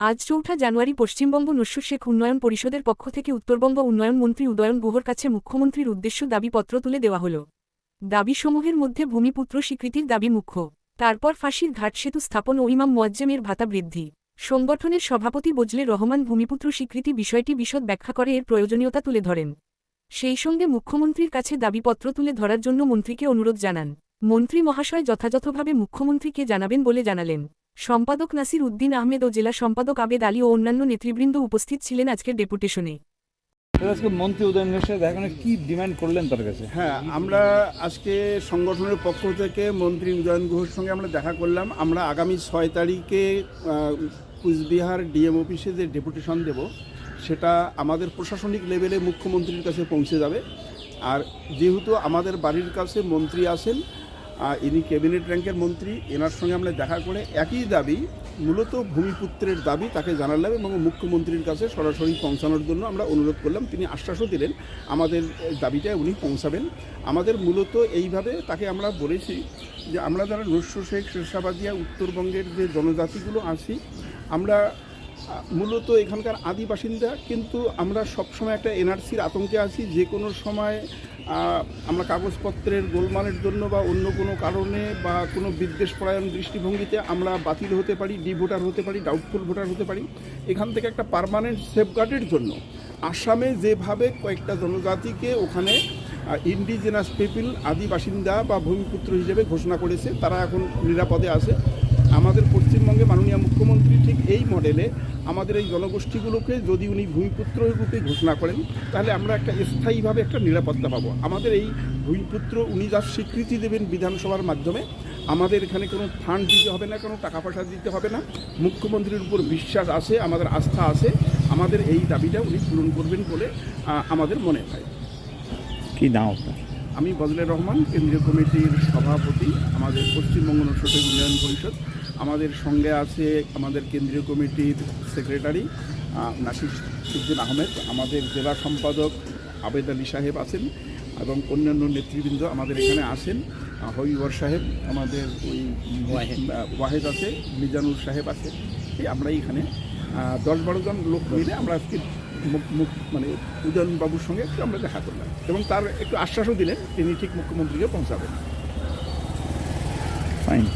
আজ চৌঠা জানুয়ারি পশ্চিমবঙ্গ নস্য শেখ উন্নয়ন পরিষদের পক্ষ থেকে উত্তরবঙ্গ উন্নয়ন মন্ত্রী উদয়ন গুহর কাছে মুখ্যমন্ত্রীর উদ্দেশ্য দাবিপত্র তুলে দেওয়া হল। দাবিসমূহের মধ্যে ভূমিপুত্র স্বীকৃতির দাবি মুখ্য। তারপর ফাঁসির ঘাট সেতু স্থাপন ও ইমাম মোয়াজ্জেমের ভাতা বৃদ্ধি। সংগঠনের সভাপতি বজলে রহমান ভূমিপুত্র স্বীকৃতি বিষয়টি বিশদ ব্যাখ্যা করে এর প্রয়োজনীয়তা তুলে ধরেন। সেই সঙ্গে মুখ্যমন্ত্রীর কাছে দাবিপত্র তুলে ধরার জন্য মন্ত্রীকে অনুরোধ জানান। মন্ত্রী মহাশয় যথাযথভাবে মুখ্যমন্ত্রীকে জানাবেন বলে জানালেন। সম্পাদক নাসির উদ্দিন আহমেদ ও জেলা সম্পাদক আবেদ আলী ও অন্যান্য নেতৃবৃন্দ উপস্থিত ছিলেন আজকের ডেপুটেশনে। আজকে মন্ত্রী উদয়নের সাথে দেখা কি ডিমান্ড করলেন তার কাছে। হ্যাঁ আমরা আজকে সংগঠনের পক্ষ থেকে মন্ত্রী উদয়ন গুহর সঙ্গে আমরা দেখা করলাম। আমরা আগামী ছয় তারিখে কুচবিহার ডিএম অফিসে যে ডেপুটেশন দেব সেটা আমাদের প্রশাসনিক লেভেলে মুখ্যমন্ত্রীর কাছে পৌঁছে যাবে। আর যেহেতু আমাদের বাড়ির কাছে মন্ত্রী আছেন ইনি ক্যাবিনেট র্যাঙ্কের মন্ত্রী, এনার সঙ্গে আমরা দেখা করে একই দাবি, মূলত ভূমিপুত্রের দাবি তাকে জানালাম এবং মুখ্যমন্ত্রীর কাছে সরাসরি পৌঁছানোর জন্য আমরা অনুরোধ করলাম। তিনি আশ্বাসও দিলেন, আমাদের দাবিটা উনি পৌঁছাবেন। আমাদের মূলত এইভাবে তাকে আমরা বলেছি যে আমরা যারা নস্য শেখ, শেরশাবাদিয়া, উত্তরবঙ্গের যে জনজাতিগুলো আছি, আমরা মূলত এখানকার আদি বাসিন্দা কিন্তু আমরা সবসময় একটা এনআরসির আতঙ্কে আছি। যে কোনো সময় আমরা কাগজপত্রের গোলমালের জন্য বা অন্য কোনো কারণে বা কোনো বিদ্বেষ পরায়ণ দৃষ্টিভঙ্গিতে আমরা বাতিল হতে পারি ডি ভোটার হতে পারি ডাউটফুল ভোটার হতে পারি, এখান থেকে একটা পারমানেন্ট সেফগার্ডের জন্য। আসামে যেভাবে কয়েকটা জনজাতিকে ওখানে ইন্ডিজেনাস পিপিল আদি বাসিন্দা বা ভূমিপুত্র হিসেবে ঘোষণা করেছে, তারা এখন নিরাপদে আছে। আমাদের পশ্চিমবঙ্গে মাননীয় মুখ্যমন্ত্রী ঠিক এই মডেলে আমাদের এই জনগোষ্ঠীগুলোকে যদি উনি ভূমিপুত্র রূপে ঘোষণা করেন তাহলে আমরা একটা স্থায়ীভাবে একটা নিরাপত্তা পাবো। আমাদের এই ভূমিপুত্র উনি যার স্বীকৃতি দেবেন বিধানসভার মাধ্যমে আমাদের এখানে কোনো ফান্ড দিতে হবে না কোনো টাকা পয়সা দিতে হবে না। মুখ্যমন্ত্রীর উপর বিশ্বাস আছে আমাদের আস্থা আছে আমাদের এই দাবিটা উনি পূরণ করবেন বলে আমাদের মনে হয়। কি নাম আপনার? আমি বজলে রহমান কেন্দ্রীয় কমিটির সভাপতি আমাদের পশ্চিমবঙ্গ নৈসর্গিক উন্নয়ন পরিষদ। আমাদের সঙ্গে আছে আমাদের কেন্দ্রীয় কমিটির সেক্রেটারি নাসির উদ্দিন আহমেদ। আমাদের জেলা সম্পাদক আবেদ আলী সাহেব আছেন এবং অন্যান্য নেতৃবৃন্দ আমাদের এখানে আছেন। আহ, হবিবর সাহেব আমাদের ওই ওয়াহেদ। আছে মিজানুর সাহেব আছে। এই আমরা এখানে। দশ বারো জন লোক মিলে আমরা আজকে মুখ- মুখ মানে উদয়ন বাবুর সঙ্গে একটু আমরা দেখা করলাম এবং তার একটু আশ্বাসও দিলেন তিনি ঠিক মুখ্যমন্ত্রীকে পৌঁছাবেন। ফাইন